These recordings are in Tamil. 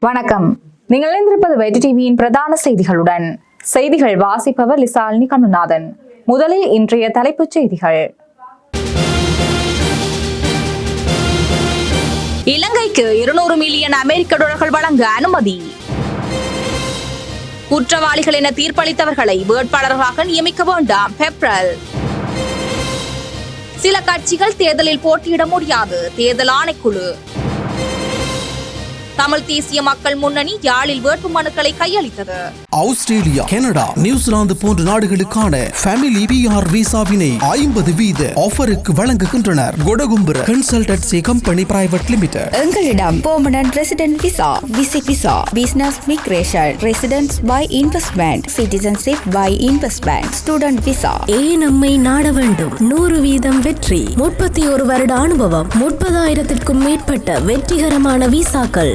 வணக்கம். நீங்கள் இணைந்திருப்பது வெற்றி டிவியின் பிரதான செய்திகளுடன். செய்திகள் வாசிப்பவர் லிசாலினி கண்ணுநாதன். முதலில் இன்றைய தலைப்புச் செய்திகள். இலங்கைக்கு இருநூறு மில்லியன் அமெரிக்க டாலர்கள் வழங்க அனுமதி. குற்றவாளிகள் என தீர்ப்பளித்தவர்களை வேட்பாளர்களாக நியமிக்க வேண்டாம். பெப்ரல் சில கட்சிகள் தேர்தலில் போட்டியிட முடியாது. தேர்தல் ஆணைக்குழு. தமிழ் தேசிய மக்கள் முன்னணி யாழில் வேட்பு மனுக்களை கையளித்தது. ஆஸ்திரேலியா கனடா நியூசிலாந்து போன்ற நாடுகளுக்கான ஃபேமிலி பிஆர் விசாவினை ஐம்பது வீத ஆஃபருக்கு வழங்குகின்றனர். Kodagumpura consultancy company private limited எங்களிடம் permanent resident visa visit visa business migration residence by investment citizenship by investment student visa ஏன் நம்மை நாட வேண்டும்? நூறு வீதம் வெற்றி முப்பத்தி ஒரு வருட அனுபவம் முப்பதாயிரத்திற்கும் மேற்பட்ட வெற்றிகரமான விசாக்கள்.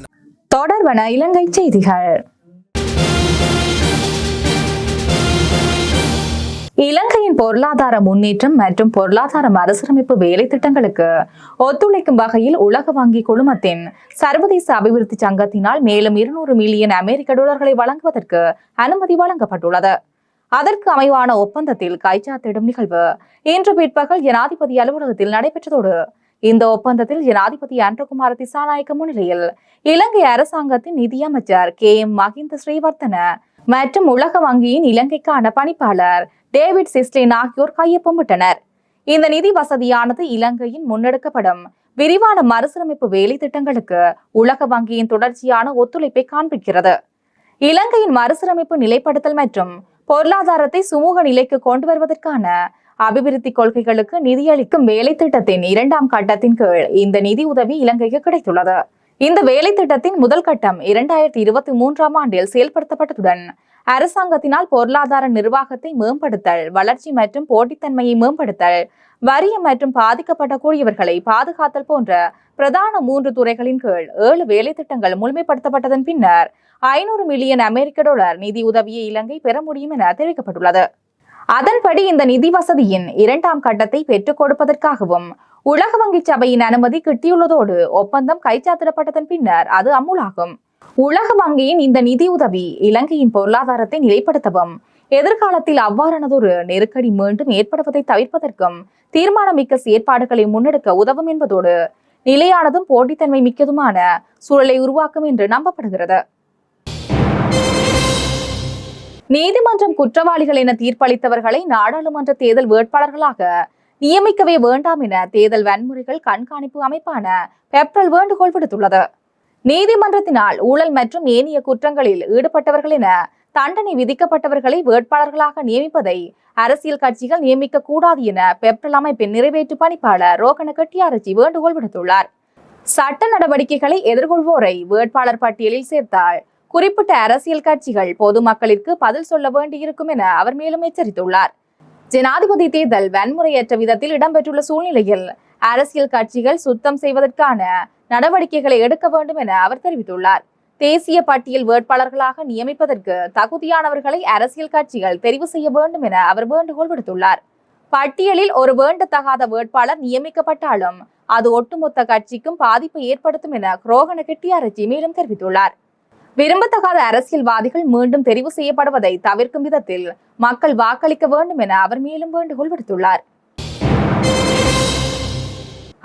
தொடர்வன இலங்கை செய்திகள். இலங்கையின் பொருளாதார முன்னேற்றம் மற்றும் பொருளாதார மறுசீரமைப்பு வேலை திட்டங்களுக்கு ஒத்துழைக்கும் வகையில் உலக வங்கி குழுமத்தின் சர்வதேச அபிவிருத்தி சங்கத்தினால் மேலும் இருநூறு மில்லியன் அமெரிக்க டாலர்களை வழங்குவதற்கு அனுமதி வழங்கப்பட்டுள்ளது. அதற்கு அமைவான ஒப்பந்தத்தில் கைச்சாத்திடும் நிகழ்வு இன்று பிற்பகல் ஜனாதிபதி அலுவலகத்தில் நடைபெற்றதோடு இந்த ஒப்பந்தத்தில் ஜனாதிபதி அன்றகுமார திசாநாயக்க முன்னிலையில் இலங்கை அரசாங்கத்தின் நிதியமைச்சர் கே எம் மஹிந்த ஸ்ரீவர்த்தன மற்றும் உலக வங்கியின் இலங்கைக்கான பணிப்பாளர் டேவிட் சிஸ்லின் ஆகியோர் கையொப்பமிட்டனர் இந்த நிதி வசதியானது இலங்கையின் முன்னெடுக்கப்படும் விரிவான மறுசீரமைப்பு வேலை திட்டங்களுக்கு உலக வங்கியின் தொடர்ச்சியான ஒத்துழைப்பை காண்பிக்கிறது. இலங்கையின் மறுசீரமைப்பு நிலைப்படுத்தல் மற்றும் பொருளாதாரத்தை சுமூக நிலைக்கு கொண்டு வருவதற்கான அபிவிருத்தி கொள்கைகளுக்கு நிதியளிக்கும் வேலை திட்டத்தின் இரண்டாம் கட்டத்தின் கீழ் இந்த நிதி உதவி இலங்கைக்கு கிடைத்துள்ளது. இந்த வேலை திட்டத்தின் முதல் கட்டம் இரண்டாயிரத்தி இருபத்தி மூன்றாம் ஆண்டில் செயல்படுத்தப்பட்டதுடன் அரசாங்கத்தினால் பொருளாதார நிர்வாகத்தை மேம்படுத்தல் வளர்ச்சி மற்றும் போட்டித்தன்மையை மேம்படுத்தல் வறிய மற்றும் பாதிக்கப்பட்ட கூடியவர்களை பாதுகாத்தல் போன்ற பிரதான மூன்று துறைகளின் கீழ் ஏழு வேலை திட்டங்கள் முழுமைப்படுத்தப்பட்டதன் பின்னர் ஐநூறு மில்லியன் அமெரிக்க டாலர் நிதி உதவியை இலங்கை பெற முடியும் என தெரிவிக்கப்பட்டுள்ளது. அதன்படி இந்த நிதி வசதியின் இரண்டாம் கட்டத்தை பெற்றுக் கொடுப்பதற்காகவும் உலக வங்கி சபையின் அனுமதி கிட்டியுள்ளதோடு ஒப்பந்தம் கைச்சாத்திடப்பட்டதன் பின்னர் அது அமுலாகும். உலக வங்கியின் இந்த நிதி உதவி இலங்கையின் பொருளாதாரத்தை நிலைப்படுத்தவும் எதிர்காலத்தில் அவ்வாறானதொரு நெருக்கடி மீண்டும் ஏற்படுவதை தவிர்ப்பதற்கும் தீர்மானமிக்க செயற்பாடுகளை முன்னெடுக்க உதவும் என்பதோடு நிலையானதும் போட்டித்தன்மை மிக்கதுமான சூழலை உருவாக்கும் என்று நம்பப்படுகிறது. நீதிமன்றம் குற்றவாளிகள் என தீர்ப்பளித்தவர்களை நாடாளுமன்ற தேர்தல் வேட்பாளர்களாக நியமிக்கவே வேண்டாம் என தேர்தல் வன்முறைகள் கண்காணிப்பு அமைப்பான பெப்ரல் வேண்டுகோள் விடுத்துள்ளது. நீதிமன்றத்தினால் ஊழல் மற்றும் ஏனைய குற்றங்களில் ஈடுபட்டவர்கள் என தண்டனை விதிக்கப்பட்டவர்களை வேட்பாளர்களாக நியமிப்பதை அரசியல் கட்சிகள் நியமிக்க கூடாது என பெப்ரல் அமைப்பின் நிறைவேற்று பணிப்பாளர் ரோகண கட்டியாரச்சி வேண்டுகோள் விடுத்துள்ளார். சட்ட நடவடிக்கைகளை எதிர்கொள்வோரை வேட்பாளர் பட்டியலில் சேர்த்தால் குறிப்பிட்ட அரசியல் கட்சிகள் பொதுமக்களிற்கு பதில் சொல்ல வேண்டியிருக்கும் என அவர் மேலும் எச்சரித்துள்ளார். ஜனாதிபதி தேர்தல் வன்முறையற்ற விதத்தில் இடம்பெற்றுள்ள சூழ்நிலையில் அரசியல் கட்சிகள் சுத்தம் செய்வதற்கான நடவடிக்கைகளை எடுக்க வேண்டும் என அவர் தெரிவித்துள்ளார். தேசிய பட்டியல் வேட்பாளர்களாக நியமிப்பதற்கு தகுதியானவர்களை அரசியல் கட்சிகள் தெரிவு செய்ய வேண்டும் என அவர் வேண்டுகோள் விடுத்துள்ளார். பட்டியலில் ஒரு வேண்டத்தகாத வேட்பாளர் நியமிக்கப்பட்டாலும் அது ஒட்டுமொத்த கட்சிக்கும் பாதிப்பை ஏற்படுத்தும் என குரோகன கெட்டியாரச்சி மேலும் தெரிவித்துள்ளார். விரும்பத்தகாத அரசியல்வாதிகள் மீண்டும் தெரிவு செய்யப்படுவதை தவிர்க்கும் விதத்தில் மக்கள் வாக்களிக்க வேண்டும் என அவர் மேலும் வேண்டுகோள் விடுத்துள்ளார்.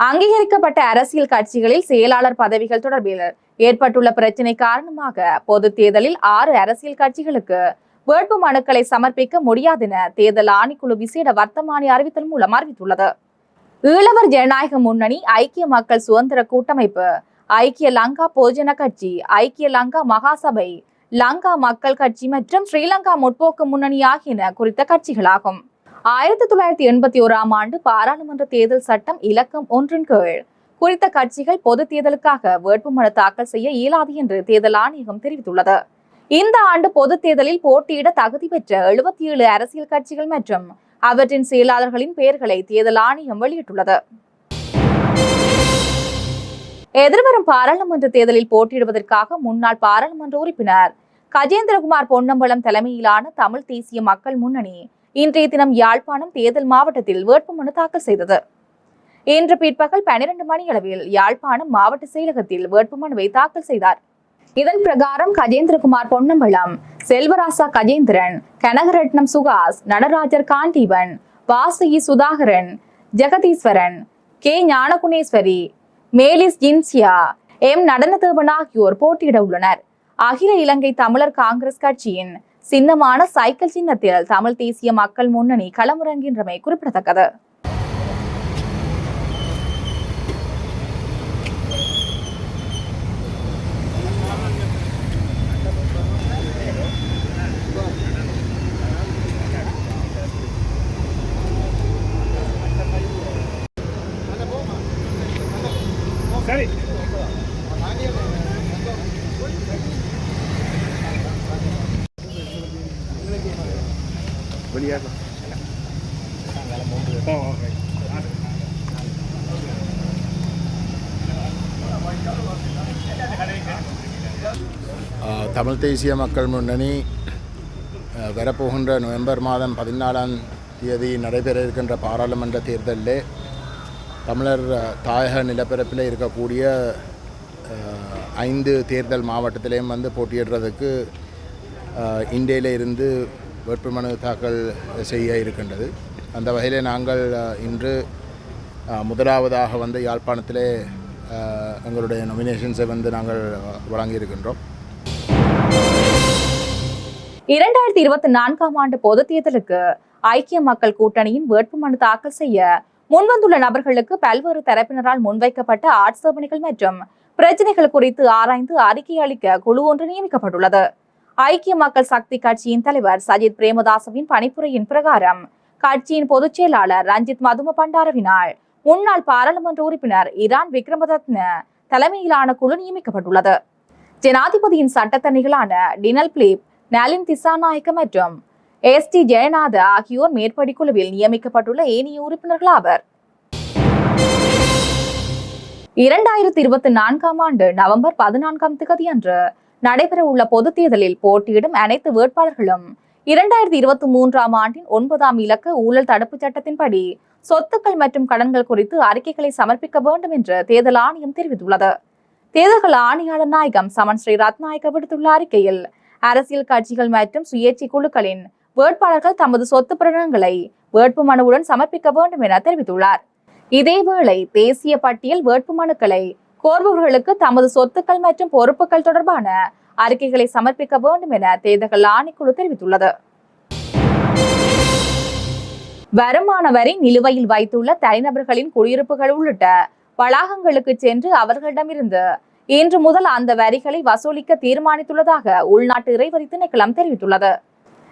அங்கீகரிக்கப்பட்ட அரசியல் கட்சிகளில் செயலாளர் பதவிகள் தொடர்பில் ஏற்பட்டுள்ள பிரச்சினை காரணமாக பொது தேர்தலில் ஆறு அரசியல் கட்சிகளுக்கு வேட்பு மனுக்களை சமர்ப்பிக்க முடியாதென தேர்தல் ஆணைக்குழு விசேட வர்த்தமானி அறிவித்தல் மூலம் அறிவித்துள்ளது. ஈழவர் ஜனநாயக முன்னணி ஐக்கிய மக்கள் சுதந்திர கூட்டமைப்பு ஐக்கிய லங்கா போஜன கட்சி ஐக்கிய லங்கா மகாசபை லங்கா மக்கள் கட்சி மற்றும் ஸ்ரீலங்கா முற்போக்கு முன்னணி ஆகியன குறித்த கட்சிகளாகும். ஆயிரத்தி தொள்ளாயிரத்தி எண்பத்தி ஓராம் ஆண்டு பாராளுமன்ற தேர்தல் சட்டம் இலக்கம் ஒன்றின் கீழ் குறித்த கட்சிகள் பொது தேர்தலுக்காக வேட்புமனு தாக்கல் செய்ய இயலாது என்று தேர்தல் ஆணையகம் தெரிவித்துள்ளது. இந்த ஆண்டு பொது தேர்தலில் போட்டியிட தகுதி பெற்ற எழுபத்தி ஏழு அரசியல் கட்சிகள் மற்றும் அவற்றின் செயலாளர்களின் பெயர்களை தேர்தல் ஆணையம் வெளியிட்டுள்ளது. எதிர்வரும் பாராளுமன்ற தேர்தலில் போட்டியிடுவதற்காக முன்னாள் பாராளுமன்ற உறுப்பினர் கஜேந்திரகுமார் பொன்னம்பலம் தலைமையிலான தமிழ் தேசிய மக்கள் முன்னணி இன்றைய தினம் யாழ்ப்பாணம் தேர்தல் மாவட்டத்தில் வேட்புமனு தாக்கல் செய்தது. இன்று பிற்பகல் பனிரெண்டு மணியளவில் யாழ்ப்பாணம் மாவட்ட செயலகத்தில் வேட்புமனுவை தாக்கல் செய்தார். இதன் பிரகாரம் Gajendrakumar Ponnambalam Selvarasa Gajendran Kanagaratnam Sukash Natarajar Kandeeban Vasuki Sudhakaran Jegatheeswaran K ஞானகுணேஸ்வரி malice Jinsiya M. Nadanadevan ஆகியோர் போட்டியிட உள்ளனர். அகில இலங்கை தமிழர் காங்கிரஸ் கட்சியின் சின்னமான சைக்கிள் சின்னத்தில் தமிழ் தேசிய மக்கள் முன்னணி களமிறங்கின்றமை குறிப்பிடத்தக்கது. தமிழ் தேசிய மக்கள் முன்னணி வரப்போகின்ற நவம்பர் மாதம் பதினாலாம் தேதி நடைபெற இருக்கின்ற பாராளுமன்ற தேர்தலில் தமிழர் தாயக நிலப்பரப்பில் இருக்கக்கூடிய ஐந்து தேர்தல் மாவட்டத்திலையும் வந்து போட்டியிடுறதுக்கு இந்தியில இருந்து வேட்புமனு தாக்கல் செய்ய இருக்கின்றது. அந்த வகையில் நாங்கள் இன்று முதலாவதாக வந்து யாழ்ப்பாணத்திலே எங்களுடைய நொமினேஷன்ஸை வந்து நாங்கள் வழங்கியிருக்கின்றோம். இரண்டாயிரத்தி இருபத்தி நான்காம் ஆண்டு பொது தேர்தலுக்கு ஐக்கிய மக்கள் கூட்டணியின் வேட்புமனு தாக்கல் செய்ய முன்வந்துள்ள நபர்களுக்கு பல்வேறு தரப்பினரால் முன்வைக்கப்பட்ட ஆட்சேபனைகள் மற்றும் பிரச்சனைகள் குறித்து ஆராய்ந்து அறிக்கை அளிக்க குழு ஒன்று நியமிக்கப்பட்டுள்ளது. ஐக்கிய மக்கள் சக்தி கட்சியின் தலைவர் சஜித் பிரேமதாசவின் பணிப்புரையின் பிரகாரம் கட்சியின் பொதுச் செயலாளர் ரஞ்சித் மதும பண்டாரவினால் முன்னாள் பாராளுமன்ற உறுப்பினர் இரான் விக்ரமரத்ன தலைமையிலான குழு நியமிக்கப்பட்டுள்ளது. ஜனாதிபதியின் சட்டத்தணிகளான டினல் பிலிப் நலின் திசாநாயக்க மற்றும் எஸ் டி ஜெயநாத ஆகியோர் மேற்படி குழுவில் நியமிக்கப்பட்டுள்ள ஏனைய உறுப்பினர்கள் ஆவர் இரண்டாயிரத்தி இருபத்தி நான்காம் ஆண்டு நவம்பர் பதினான்காம் திகதி அன்று நடைபெறவுள்ள பொதுத் தேர்தலில் போட்டியிடும் அனைத்து வேட்பாளர்களும் இரண்டாயிரத்தி இருபத்தி மூன்றாம் ஆண்டின் ஒன்பதாம் இலக்க ஊழல் தடுப்பு சட்டத்தின்படி சொத்துக்கள் மற்றும் கடன்கள் குறித்து அறிக்கைகளை சமர்ப்பிக்க வேண்டும் என்று தேர்தல் ஆணையம் தெரிவித்துள்ளது தேர்தல்கள் ஆணையாளர் நாயகம் சமன் ஸ்ரீ ரத்நாயக்க விடுத்துள்ள அறிக்கையில் அரசியல் கட்சிகள் மற்றும் சுயேட்சை குழுக்களின் வேட்பாளர்கள் தமது சொத்து பிரகடனங்களை வேட்புமனுவுடன் சமர்ப்பிக்க வேண்டும் என தெரிவித்துள்ளார். இதேவேளை தேசிய பட்டியல் வேட்புமனுக்களை கோருபவர்களுக்கு தமது சொத்துக்கள் மற்றும் பொறுப்புகள் தொடர்பான அறிக்கைகளை சமர்ப்பிக்க வேண்டும் என தேர்தல்கள் ஆணைக்குழு தெரிவித்துள்ளது. வருமான வரி நிலுவையில் வைத்துள்ள தனிநபர்களின் குடியிருப்புகள் உள்ளிட்ட வளாகங்களுக்கு சென்று அவர்களிடமிருந்து இன்று முதல் அந்த வரிகளை வசூலிக்க தீர்மானித்துள்ளதாக உள்நாட்டு இறைவரி திணைக்களம் தெரிவித்துள்ளது.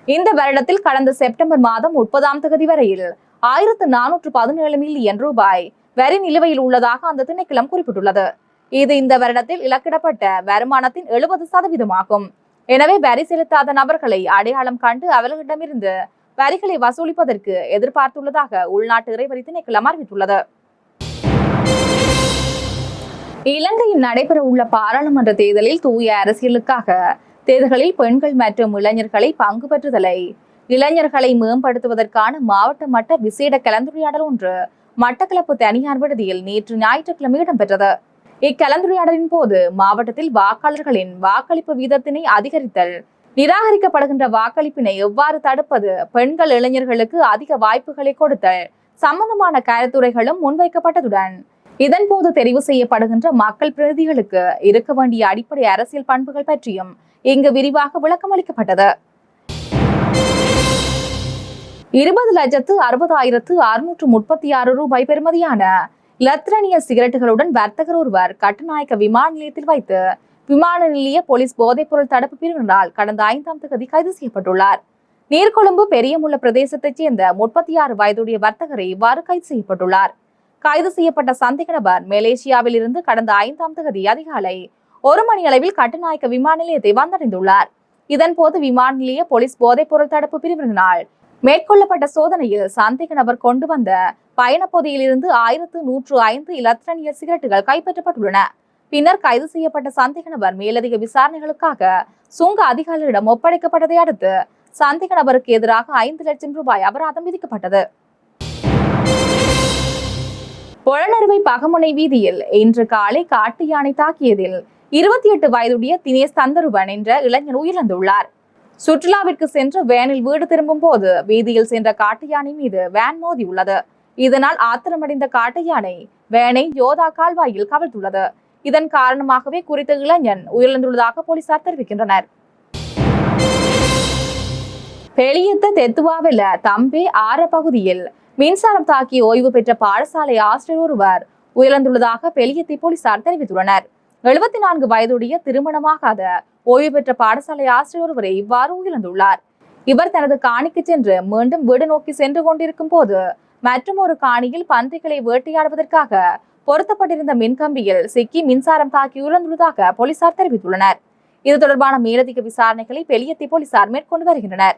இந்த வருடத்தில் கடந்த செப்டம்பர் மாதம் முப்பதாம் தேதி வரையில் ஆயிரத்து நானூற்று பதினேழு மில்லியன் ரூபாய் வரி நிலுவையில் உள்ளதாக அந்த திணைக்களம் குறிப்பிட்டுள்ளது. இது இந்த வருடத்தில் இலக்கிடப்பட்ட வருமானத்தின் எழுபது சதவீதமாகும். எனவே வரி செலுத்தாத நபர்களை அடையாளம் கண்டு அவர்களிடமிருந்து வரிகளை வசூலிப்பதற்கு எதிர்பார்த்துள்ளதாக உள்நாட்டு இறைவரி திணைக்களம் அறிவித்துள்ளது. இலங்கையில் நடைபெற உள்ள பாராளுமன்ற தேர்தலில் தூய அரசியலுக்காக தேர்தல்களில் பெண்கள் மற்றும் இளைஞர்களை பங்கு பெற்றுதலை இளைஞர்களை மேம்படுத்துவதற்கான மாவட்ட மட்ட விசேட கலந்துரையாடல் ஒன்று மட்டக்களப்பு தனியார் விடுதியில் நேற்று ஞாயிற்றுக்கிழமை இடம்பெற்றது. இக்கலந்துரையாடலின் போது மாவட்டத்தில் வாக்காளர்களின் வாக்களிப்பு வீதத்தினை அதிகரித்தல் நிராகரிக்கப்படுகின்ற வாக்களிப்பினை எவ்வாறு தடுப்பது பெண்கள் இளைஞர்களுக்கு அதிக வாய்ப்புகளை கொடுத்தல் சம்பந்தமான கருத்துரைகளும் முன்வைக்கப்பட்டதுடன் இதன்போது தெரிவு செய்யப்படுகின்ற மக்கள் பிரதிகளுக்கு இருக்க வேண்டிய அடிப்படை அரசியல் பண்புகள் பற்றியும் இங்கு விரிவாக விளக்கம் அளிக்கப்பட்டது. இருபது லட்சத்து அறுபதாயிரத்து அறுநூற்று முப்பத்தி ஆறு ரூபாய் பெறுமதியான லத்ரனிய சிகரெட்டுகளுடன் வர்த்தகர் ஒருவர் கட்டுநாயக்க விமான நிலையத்தில் வைத்து விமான நிலைய போலீஸ் போதைப்பொருள் தடுப்பு பிரிவினரால் கடந்த ஐந்தாம் தேதி கைது செய்யப்பட்டுள்ளார். நீர்கொழும்பு பெரியமுள்ள பிரதேசத்தைச் சேர்ந்த முப்பத்தி ஆறு வயதுடைய வர்த்தகரை இவ்வாறு கைது செய்யப்பட்டுள்ளார். கைது செய்யப்பட்ட சந்தேக நபர் மலேசியாவில் இருந்து கடந்த ஐந்தாம் தேதி அதிகாலை ஒரு மணி அளவில் கட்டுநாயக்க விமான நிலையத்தை வந்தடைந்துள்ளார். இதன்போது விமான நிலைய போலீஸ் போதைப்பொருள் தடுப்பு பிரிவினால் மேற்கொள்ளப்பட்ட சோதனையில் சந்தேக நபர் கொண்டு வந்த பயணப்பொதியிலிருந்து ஆயிரத்து நூற்று ஐந்து இலத்திரனிய சிகரெட்டுகள் கைப்பற்றப்பட்டுள்ளன. பின்னர் கைது செய்யப்பட்ட சந்தேக நபர் மேலதிக விசாரணைகளுக்காக சுங்க அதிகாரிகளிடம் ஒப்படைக்கப்பட்டதை அடுத்து சந்தேக நபருக்கு எதிராக ஐந்து லட்சம் ரூபாய் அபராதம் விதிக்கப்பட்டது. புதுவை பகமுனை வீதியில் இன்று காலை காட்டு யானை தாக்கியதில் இருபத்தி எட்டு வயதுடைய தினேஷ் தந்தருவன் என்ற இளைஞர் உயிரிழந்துள்ளார். சுற்றுலாவிற்கு சென்று வேனில் வீடு திரும்பும் போது வீதியில் சென்ற காட்டு யானை மீது வேன் மோதியுள்ளது. இதனால் ஆத்திரமடைந்த காட்டு யானை வேனை யோதா கால்வாயில் கவிழ்த்துள்ளது. இதன் காரணமாகவே குறித்த இளைஞன் உயிரிழந்துள்ளதாக போலீசார் தெரிவிக்கின்றனர். பெளியத்த தெத்துவாவில தம்பே ஆற பகுதியில் மின்சாரம் தாக்கி ஓய்வு பெற்ற பாடசாலை ஆசிரியர் ஒருவர் உயிரிழந்துள்ளதாக பெளியத்தை போலீசார் தெரிவித்துள்ளனர். எழுபத்தி நான்கு வயதுடைய திருமணமாகாத ஓய்வு பெற்ற பாடசாலை ஆசிரியர் ஒருவரை இவ்வாறு உயிரிழந்துள்ளார். இவர் தனது காணிக்கு சென்று மீண்டும் வீடு நோக்கி சென்று கொண்டிருக்கும் போது மற்றும் ஒரு காணியில் பன்றிகளை வேட்டையாடுவதற்காக பொருத்தப்பட்டிருந்த மின்கம்பியில் சிக்கி மின்சாரம் தாக்கி உயிரிழந்துள்ளதாக போலீசார் தெரிவித்துள்ளனர். இது தொடர்பான மேலதிக விசாரணைகளை பெலியத்தி போலீசார் மேற்கொண்டு வருகின்றனர்.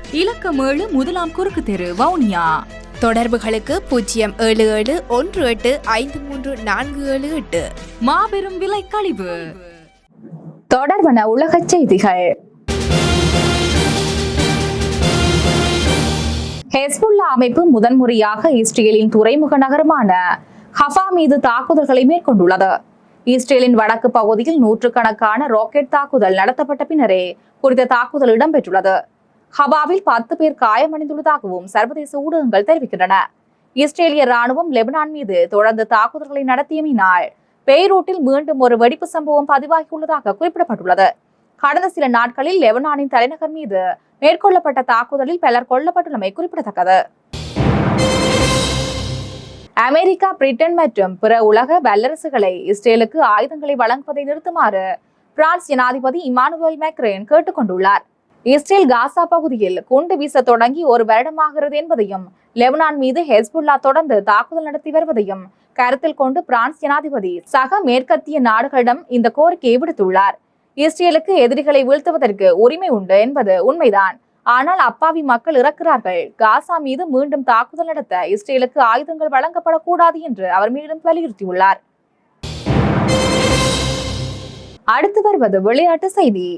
இலக்கம் ஏழு முதலாம் குறுக்கு தெரு வவுனியா. தொடர்புகளுக்கு பூஜ்ஜியம் ஏழு ஏழு ஒன்று எட்டு ஐந்து மூன்று நான்கு ஏழு எட்டு. மாபெரும் விலை கழிவு தொடர்பன உலகச் செய்திகள். ஹெஸ்புல்லா அமைப்பு முதன்முறையாக இஸ்ரேலின் துறைமுக நகரமான ஹஃபா மீது தாக்குதல்களை மேற்கொண்டுள்ளது. இஸ்ரேலின் வடக்கு பகுதியில் நூற்றுக்கணக்கான ராக்கெட் தாக்குதல் நடத்தப்பட்ட பின்னரே குறித்த தாக்குதல் இடம்பெற்றுள்ளது. ஹபாவில் பத்து பேர் காயமடைந்துள்ளதாகவும் சர்வதேச ஊடகங்கள் தெரிவிக்கின்றன. இஸ்ரேலிய ராணுவம் லெபனான் மீது தொடர்ந்து தாக்குதல்களை நடத்தியமினால் பெய்ரூட்டில் மீண்டும் ஒரு வெடிப்பு சம்பவம் பதிவாகியுள்ளதாக குறிப்பிடப்பட்டுள்ளது. கடந்த சில நாட்களில் லெபனானின் தலைநகர் மீது மேற்கொள்ளப்பட்ட தாக்குதலில் பலர் கொல்லப்பட்டுள்ளமை குறிப்பிடத்தக்கது. அமெரிக்கா பிரிட்டன் மற்றும் பிற உலக வல்லரசுகளை இஸ்ரேலுக்கு ஆயுதங்களை வழங்குவதை நிறுத்துமாறு பிரான்ஸ் ஜனாதிபதி இமானுவேல் மேக்ரேன் கேட்டுக்கொண்டுள்ளார். இஸ்ரேல் காசா பகுதியில் குண்டு வீச தொடங்கி ஒரு வருடமாகிறது என்பதையும் லெபனான் மீது ஹெஸ்புல்லா தொடர்ந்து தாக்குதல் நடத்தி வருவதையும் கருத்தில் கொண்டு பிரான்ஸ் ஜனாதிபதி சக மேற்கத்திய நாடுகளிடம் இந்த கோரிக்கையை விடுத்துள்ளார். இஸ்ரேலுக்கு எதிரிகளை வீழ்த்துவதற்கு உரிமை உண்டு என்பது உண்மைதான். ஆனால் அப்பாவி மக்கள் இறக்கிறார்கள். காசா மீது மீண்டும் தாக்குதல் நடத்த இஸ்ரேலுக்கு ஆயுதங்கள் வழங்கப்படக்கூடாது என்று அவர் மீண்டும் வலியுறுத்தியுள்ளார். அடுத்து வருவது விளையாட்டு செய்தி.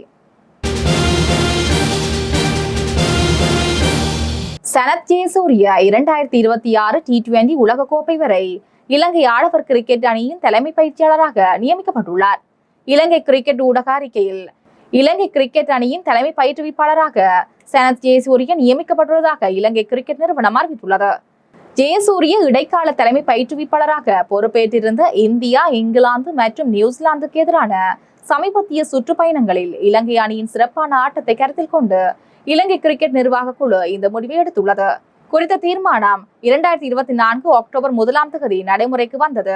சனத் ஜெயசூரிய இரண்டாயிரத்தி இருபத்தி ஆறு டி டுவெண்டி உலகக்கோப்பை வரை இலங்கை ஆடவர் கிரிக்கெட் அணியின் தலைமை பயிற்சியாளராக நியமிக்கப்பட்டுள்ளார். இலங்கை கிரிக்கெட் ஊடக அறிக்கையில் இலங்கை கிரிக்கெட் அணியின் தலைமை பயிற்றுவிப்பாளராக சனத் ஜெயசூரிய நியமிக்கப்பட்டுள்ளதாக இலங்கை கிரிக்கெட் நிறுவனம் அறிவித்துள்ளது. ஜெயசூரிய இடைக்கால தலைமை பயிற்றுவிப்பாளராக பொறுப்பேற்றிருந்த இந்தியா இங்கிலாந்து மற்றும் நியூசிலாந்துக்கு எதிரான சமீபத்திய சுற்றுப்பயணங்களில் இலங்கை அணியின் சிறப்பான ஆட்டத்தை கருத்தில் கொண்டு இலங்கை கிரிக்கெட் நிர்வாக குழு இந்த முடிவை எடுத்துள்ளது. குறித்த தீர்மானம் இரண்டாயிரத்தி இருபத்தி நான்கு அக்டோபர் முதலாம் தேதி நடைமுறைக்கு வந்தது.